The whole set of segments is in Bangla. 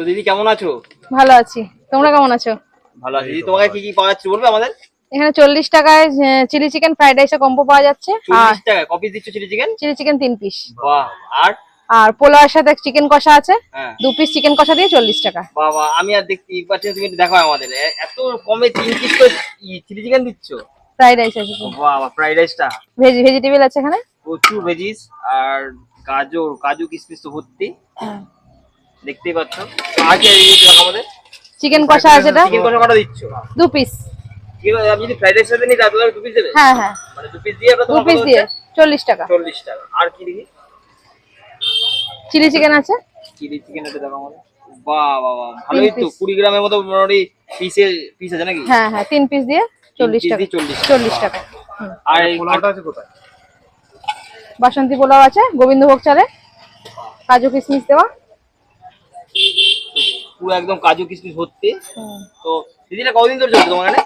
তো দিদি কেমন আছো? ভালো আছি। তোমরা কেমন আছো? ভালো আছি। দিদি তোমাকে কি কি পাওয়া যাচ্ছে বলবে আমাদের? এখানে চল্লিশ টাকায় চিলি চিকেন ফ্রাইড রাইসের কম্বো পাওয়া যাচ্ছে। আর টাকা কপি দিচ্ছ চিলি চিকেন? চিলি চিকেন তিন পিস বাহ আর? আর পোলাওয়ের সাথে চিকেন কষা আছে। হ্যাঁ। দু পিস চিকেন কষা দিয়ে চল্লিশ টাকা। বাবা আমি আর দেখতে পাচ্ছি তুমি দেখো আমাদের। এত কমে তিন পিস তো চিলি চিকেন দিচ্ছ? ফ্রাইড রাইস আছে। বাবা ফ্রাইড রাইসটা। ভেজ ভেজিটেবল আছে এখানে? প্রচুর ভেজিস আর গাজর কাজু কিশমিশ তো ভর্তি। দেখতেই পাচ্ছ। আর কি এই আমাদের? চিকেন কষা আছে এটা? চিকেন কষা কটা দিচ্ছ। দু পিস আমি যদি ফ্রাইড রাইস সাথে নিই তাহলে দু পিস দেবে হ্যাঁ হ্যাঁ। মানে দু পিস দিয়ে দু পিস দিয়ে। হচ্ছে? চল্লিশ টাকা। চল্লিশ টাকা। আর কি দেখি? চিলি চিকেন আছে? চিলি চিকেন এটা দেখো আমাদের। বাহ বাহ বাহ। ভালোই তো। piece। কুড়ি গ্রামের মতো মোটামুটি পিসে পিস আছে নাকি? হ্যাঁ হ্যাঁ তিন পিস দিয়ে টাকা। 40 টাকা। চল্লিশ টাকা। আর পোলাওটা আছে কোথায়? বাসন্তী পোলাও আছে গোবিন্দভোগ চালে। কাজু কিশমিশ দেওয়া। পুরো একদম কাজু কিশমিশ ভর্তি। তো দিদিটা কতদিন ধরে চলছে তোমার এখানে?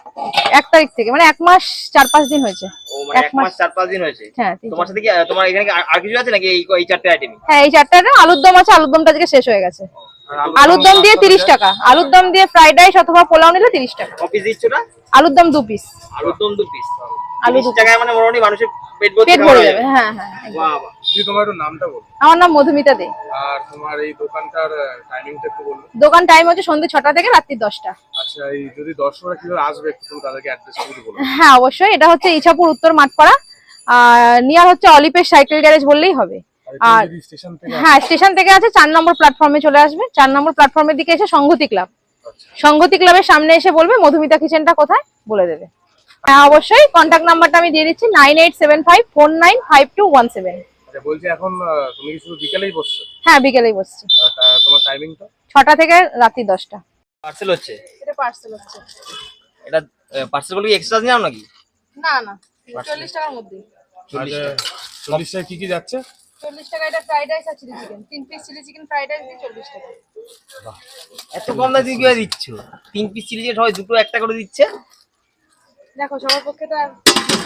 এক তারিখ থেকে মানে এক মাস চার পাঁচ দিন হয়েছে। ও মানে এক মাস। চার পাঁচ দিন হয়েছে? হ্যাঁ তোমার সাথে কি তোমার এখানে আর- আর কিছু আছে নাকি এই চারটে হ্যাঁ এই চারটা না আলুর দম আছে আলুর দমটা আজকে শেষ হয়ে গেছে। আলুর দম দিয়ে তিরিশ টাকা। আলুর দম দিয়ে ফ্রাইড রাইস অথবা পোলাও নিলে তিরিশ টাকা। দিচ্ছ না আলুর দম দু পিস আলুর দম দু পিস আলু দু টাকায় মানে মোটামুটি মানুষের পেট ভরে যাবে। হ্যাঁ হ্যাঁ। বাহ। বাহ তোমার একটু নামটা বল। আমার নাম মধুমিতা দে। আর তোমার এই দোকানটার টাইমিংটা একটু বলবে দোকান টাইম হচ্ছে সন্ধ্যে ছটা থেকে রাত্রি দশটা। আচ্ছা এই যদি দর্শকরা কীভাবে আসবে একটু তুমি তাদেরকে অ্যাড্রেস করে বলবে হ্যাঁ অবশ্যই। এটা হচ্ছে ইছাপুর উত্তর মাঠপাড়া। আর নিয়ার হচ্ছে অলিপের সাইকেল গ্যারেজ বললেই হবে। আর হ্যাঁ স্টেশন থেকে আছে চার নম্বর প্ল্যাটফর্মে চলে আসবে। চার নম্বর প্ল্যাটফর্মের দিকে এসে সংহতি ক্লাব। সংহতি ক্লাবের সামনে এসে বলবে মধুমিতা কিচেনটা কোথায়? বলে দেবে। হ্যাঁ অবশ্যই। কন্ট্যাক্ট নাম্বারটা আমি দিয়ে দিচ্ছি nine eight seven five four nine five two one seven আচ্ছা বলছি এখন তুমি কি শুধু বিকেলেই বসছো? হ্যাঁ বিকেলেই বসছি। তোমার টাইমিংটা ছটা থেকে রাত্রি দশটা। পার্সেল হচ্ছে? এটা পার্সেল হচ্ছে। এটা পার্সেল বলে কি এক্সট্রা নিলাম নাকি? না না চল্লিশ টাকার মধ্যে চল্লিশ আচ্ছা চল্লিশটায় কি কি যাচ্ছে? চল্লিশ টাকা এটা ফ্রাইড রাইস আর চিলি চিকেন তিন piece chilli chicken fried rice দিয়ে চল্লিশ টাকা। এত কম দামে তুমি কীভাবে দিচ্ছ? তিন পিস চিলি চিকেন সবাই দুটো একটা করে দিচ্ছে? দেখো সবার পক্ষে তো আর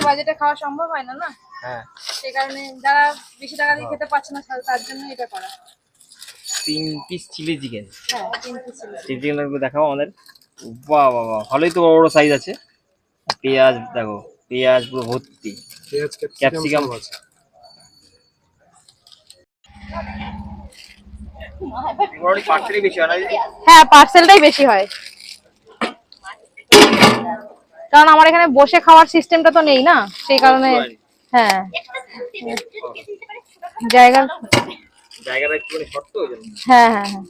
বাজেটে খাওয়া সম্ভব হয় না না? হ্যাঁ। সেই কারণে যারা বেশি টাকা দিয়ে খেতে পারছে না তার- জন্য এটা করা। তিন পিস চিলি চিকেন হ্যাঁ তিন পিস চিলি চিকেন দেখাও আমাদের। বাহ বাহ বাহ ভালোই তো বড় বড় সাইজ আছে। পেঁয়াজ দেখো পেঁয়াজ পুরো ভর্তি। পেঁয়াজ ক্যাপসিকাম আছে। মোটামুটি পার্সেলই বেশি হয় হ্যাঁ পার্সেলটাই বেশি হয়। কারণ আমার এখানে বসে খাওয়ার সিস্টেমটা তো নেই না সেই কারণে হ্যাঁ। জায়গা জায়গাটা হ্যাঁ হ্যাঁ হ্যাঁ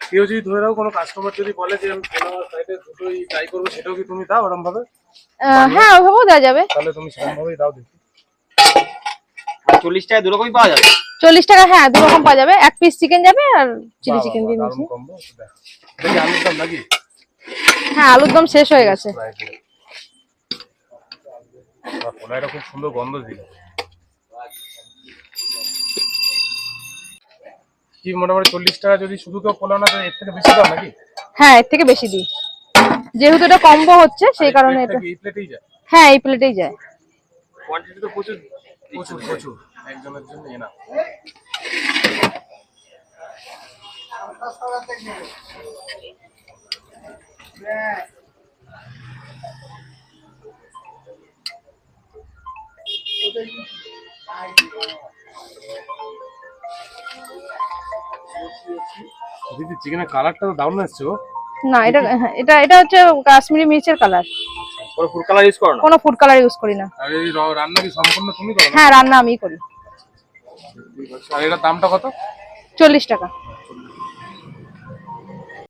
কেউ যদি ধরে রাখো কোনো কাস্টমার যদি বলে যে আমি পোলাও সাইডে দুটোই ট্রাই করব সেটাও কি তুমি দাও ওরম ভাবে হ্যাঁ ওইভাবেও দেওয়া যাবে। তাহলে তুমি সেরকম ভাবেই দাও দেখি। চল্লিশ টাকায় দু রকমই পাওয়া যাবে? চল্লিশ টাকা হ্যাঁ দু রকম পাওয়া যাবে। এক পিস চিকেন যাবে আর চিলি চিকেন দিয়ে নাকি? হ্যাঁ আলুর দম শেষ হয়ে গেছে. খুব সুন্দর গন্ধ দিল। কি মোটামুটি চল্লিশ টাকা যদি শুধু কেউ পোলাও না এর থেকে বেশি দাম নাকি? হ্যাঁ এর থেকে বেশি দিই। যেহেতু এটা কম্বো হচ্ছে সেই কারণে এটা এই প্লেটেই যায়? হ্যাঁ এই প্লেটেই যায়। কোয়ান্টিটি তো প্রচুর। প্রচুর প্রচুর। একজনের জন্য এনা দিদি চিকেনের কালারটা তো দারুণ এসছে গো। না এটা হ্যাঁ, এটা এটা হচ্ছে কাশ্মীরি মির্চের কালার কোনো ফুড কালার ইউজ করো না? কোনো ফুড কালার ইউজ করি না। আর এই রান্না কি সম্পূর্ণ তুমি করো হ্যাঁ রান্না আমিই করি। আর এটার দামটা কত? চল্লিশ টাকা।